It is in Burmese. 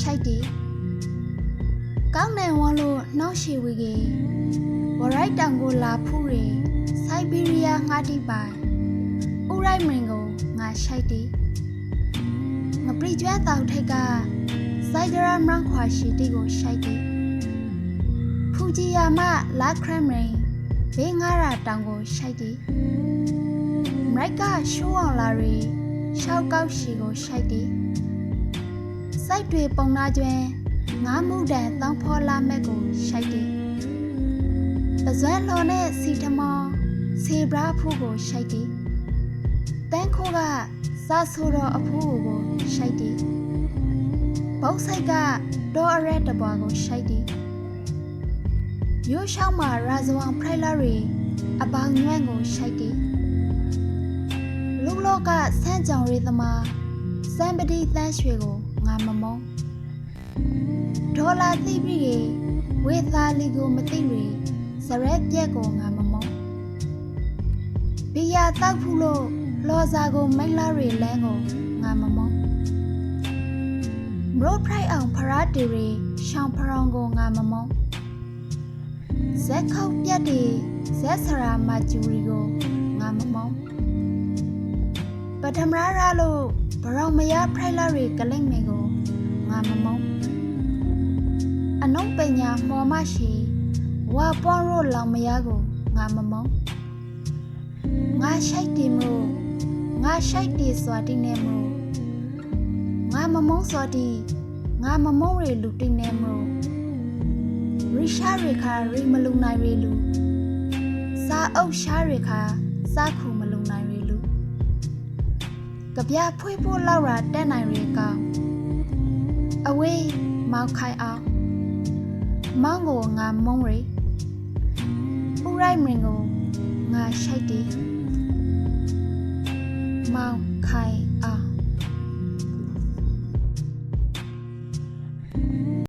ရှိုက်တယ်ကောင်းတယ်ဝန်းလို့နှောက်ရှိဝီကေဝရိုက်တောင်ကိုလာဖူးရစိုက်ဘီးရီးယားငှားတိပိုင်ဥရိုက်မင်ကိုငါရှိုက်တယ်ငပရိကျွမ်းတောင်ထိတ်ကစိုက်ဒရာမန်ခွာရှိတီကိုရှိုက်တယ်ဖူဂျီယာမလာခရမရင်ဘေးငါရာတောင်ကိုရှိုက်တယ်မရိုက်ကရှိုးအောင်လာရီရှောက်ကောက်ရှိကိုရှိုက်တယ် စိုက်တွေပုံနာကျွဲငါးမှုတန်တောင်းဖော်လာမဲ့ကိုရှိုက်တယ်ပဇွဲလော်နဲ့စီထမောဆေဘရာဖူးကိုရှိုက်တယ်တန်းခိုးကစာဆိုတော်အဖိုးကိုရှိုက်တယ်ဘောက်ဆိုင်ကဒေါ်အရက်တပွားကိုရှိုက်တယ်ရိုးရှောင်းမှာရာဇဝံဖရိုင်လာရီအပေါင်ညွန့်ကိုရှိုက်တယ်လူလောကဆန်းကြောင်ရေးသမားစံပတိတန်းရွှေကို ငါမမုန်းဒေါ်လာသိပြီရေဝေသားလီကိုမသိရီစရက်ပြက်ကိုငါမမုန်းဘီယာတောက်ဖူးလို့လော်စာကိုမိတ်လာရီလန်းကိုငါမမုန်းမရိုဖရိုက်အောင်ဖရာတီရီရှောင်းဖရောင်ကိုငါမမုန်းဇက်ခောက်ပြက်တီဇက်ဆရာမကျူရီကိုငါမမုန်းပထမရရလို့ဘရောင်မရဖရိုက်လာရီကလိမ့်မေကို ငါမမုန်းအနုံပညာမော်မရှိဝါပွန်ရိုလောင်မရကိုငါမမုန်းငါရှိုက်တယ်မလို့ငါရှိုက်တယ်စွာတင်းနေမလို့ငါမမုန်းစောတီငါမမုန်းရီလူတင်းနေမလို့ရိရှာရီခါရီမလုံနိုင်ရီလူစာအုပ်ရှားရီခါစာခုမလုံနိုင်ရီလူကြပြဖွေးဖို့လောက်ရာတက်နိုင်ရီကောင်းအဝေး မောက်ခိုင်အောင်မောင်းကိုငါမုန်းရီဥရိုက်မင်ကိုငါရှိုက်တယ်မောင်ခိုင်